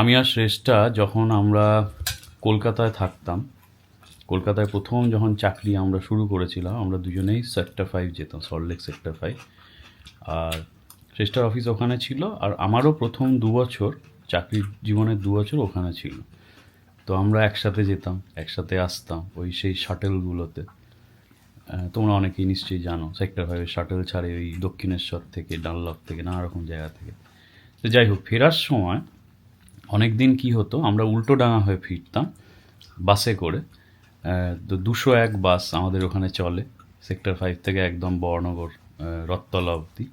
আমি আর শ্রেষ্ঠা যখন আমরা কলকাতায় থাকতাম, কলকাতায় প্রথম যখন চাকরি আমরা শুরু করেছিলাম, আমরা দুজনেই সেক্টর ফাইভ যেতাম সল্টলেক সেক্টর ফাইভ। আর শ্রেষ্ঠার অফিস ওখানে ছিল, আর আমারও প্রথম দু বছর, চাকরির জীবনের দু বছর ওখানে ছিল। তো আমরা একসাথে যেতাম, একসাথে আসতাম ওই সেই শাটেলগুলোতে। তোমরা অনেকেই নিশ্চয়ই জানো, সেক্টর ফাইভের শাটেল ছাড়ে ওই দক্ষিণেশ্বর থেকে ডানলপ থেকে নানা রকম জায়গা থেকে। তো যাই হোক, ফেরার সময় অনেক দিন কী হতো আমরা উল্টো ডাঙা হয়ে ফিরতাম বাসে করে। তো দুশো এক বাস আমাদের ওখানে চলে সেক্টর ফাইভ থেকে একদম বর্ণগর আহ, রথতলা অবধি।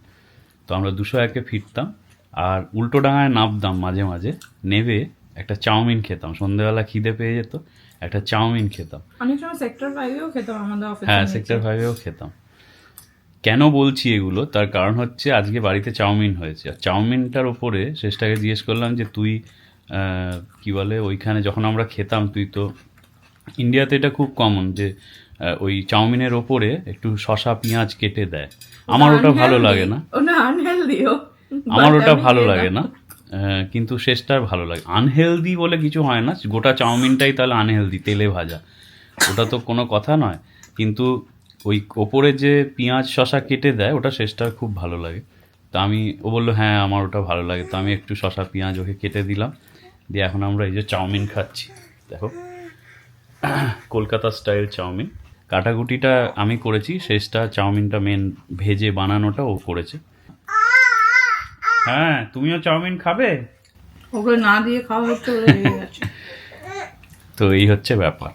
তো আমরা দুশো একে ফিরতাম আর উল্টো ডাঙায় নামতাম মাঝে মাঝে নেবে একটা চাউমিন খেতাম। সন্ধেবেলা খিদে পেয়ে যেত একটা চাউমিন খেতাম। অনেক সময় সেক্টর ফাইভেও খেতাম আমাদের হ্যাঁ সেক্টর ফাইভেও খেতাম। কেন বলছি এগুলো? তার কারণ হচ্ছে আজকে বাড়িতে চাউমিন হয়েছে। আর চাউমিনটার ওপরে শেষটাকে জিজ্ঞেস করলাম যে তুই কি বলে ওইখানে যখন আমরা খেতাম তুই তো ইন্ডিয়াতে এটা খুব কমন যে ওই চাউমিনের ওপরে একটু শশা পেঁয়াজ কেটে দেয়। আমার ওটা ভালো লাগে না। আমার ওটা ভালো লাগে না। কিন্তু শেষটার ভালো লাগে। আনহেলদি বলে কিছু হয় না। গোটা চাউমিনটাই তাহলে আনহেলদি তেলে ভাজা। ওটা তো কোনো কথা নয়। কিন্তু ওই ওপরে যে পেঁয়াজ শশা কেটে দেয় ওটা শেষটার খুব ভালো লাগে। তা আমি ও বলল হ্যাঁ আমার ওটা ভালো লাগে। তো আমি একটু শশা পেঁয়াজ ওকে কেটে দিলাম। দিয়ে এখন আমরা এই যে চাউমিন খাচ্ছি। দেখো কলকাতা স্টাইল চাউমিন। কাটাকুটিটা আমি করেছি শেষটা চাউমিনটা মেন ভেজে বানানোটা ও করেছে। হ্যাঁ তুমিও চাউমিন খাবে? ওগুলো না দিয়ে খাওয়া হচ্ছে তো এই হচ্ছে ব্যাপার।